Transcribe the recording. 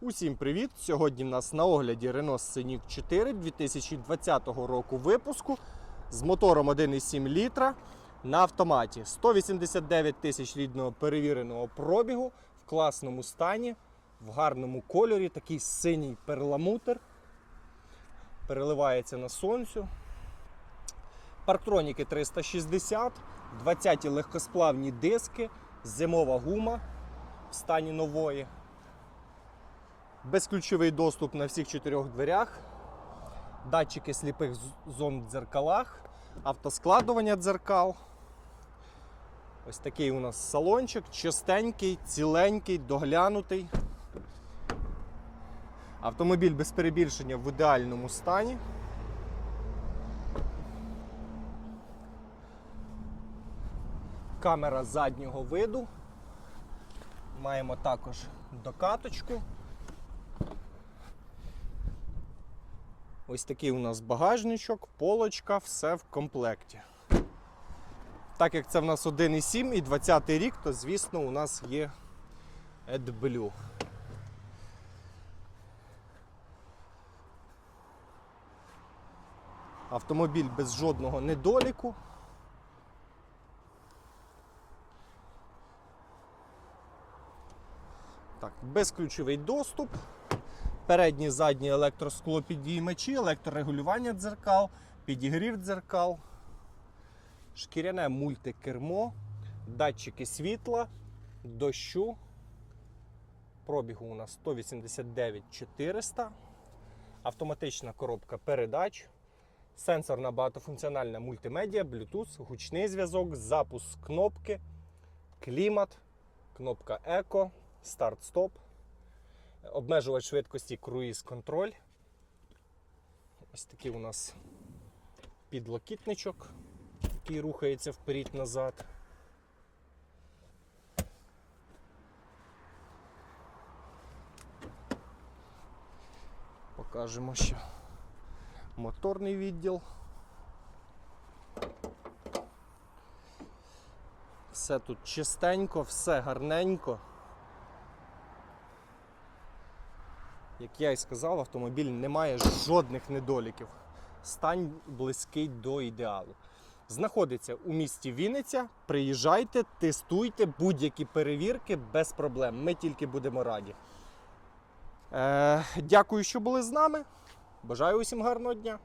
Усім привіт! Сьогодні в нас на огляді Renault Scenic 4 2020 року випуску з мотором 1,7 літра на автоматі. 189 тисяч рідного перевіреного пробігу в класному стані, в гарному кольорі, такий синій перламутр. Переливається на сонцю. Парктроніки 360, 20 легкосплавні диски, зимова гума в стані нової. Безключовий доступ на всіх чотирьох дверях, датчики сліпих зон в дзеркалах, автоскладування дзеркал. Ось такий у нас салончик, чистенький, ціленький, доглянутий. Автомобіль без перебільшення в ідеальному стані. Камера заднього виду. Маємо також докаточку. Ось такий у нас багажничок, полочка, все в комплекті. Так як це в нас 1,7 і 20 рік, то звісно у нас є AdBlue. Автомобіль без жодного недоліку. Так, безключовий доступ. Передні, задні електросклопідіймачі, електрорегулювання дзеркал, підігрів дзеркал, шкіряне мультикермо, датчики світла, дощу. Пробігу у нас 189 400, автоматична коробка передач, сенсорна багатофункціональна мультимедіа, Bluetooth, гучний зв'язок, запуск кнопки, клімат, кнопка Еко, старт-стоп. Обмежувач швидкості круїз контроль. Ось такий у нас підлокітничок, який рухається вперед-назад. Покажемо ще моторний відділ. Все тут чистенько, все гарненько. Як я і сказав, автомобіль не має жодних недоліків. Стань близький до ідеалу. Знаходиться у місті Вінниця. Приїжджайте, тестуйте будь-які перевірки без проблем. Ми тільки будемо раді. Е, дякую, що були з нами. Бажаю усім гарного дня.